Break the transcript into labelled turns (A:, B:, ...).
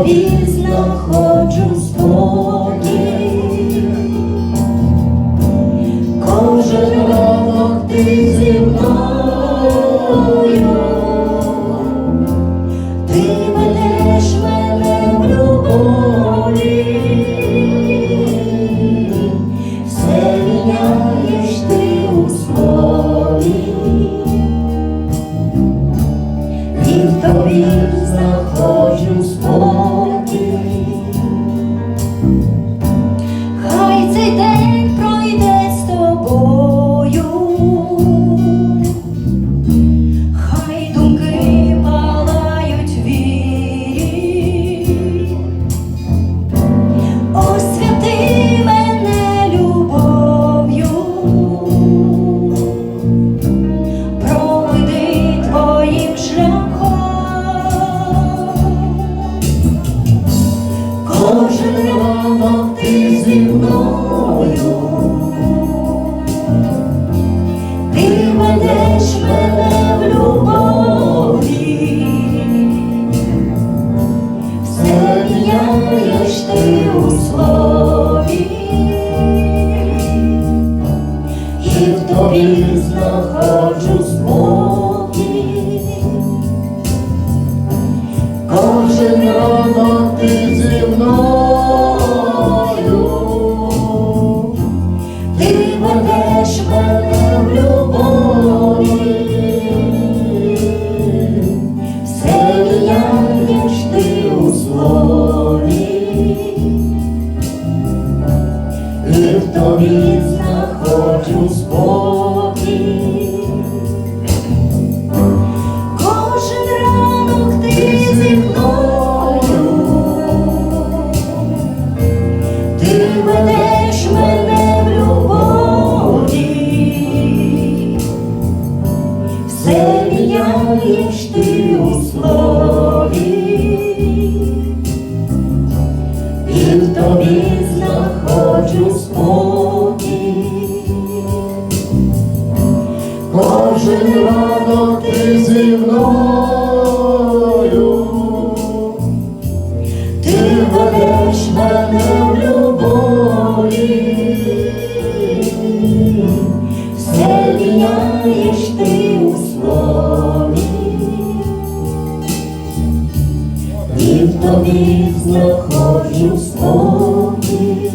A: тобі знаходжу спокій. Кожен ранок ти зі мною, мене в любові, все ти у слові, і тобі знаходжу міняєш міняєш ти у слові, і в тобі знаходжу спокій. Кожен ранок ти зі мною, і в тобі знаходжу спокій.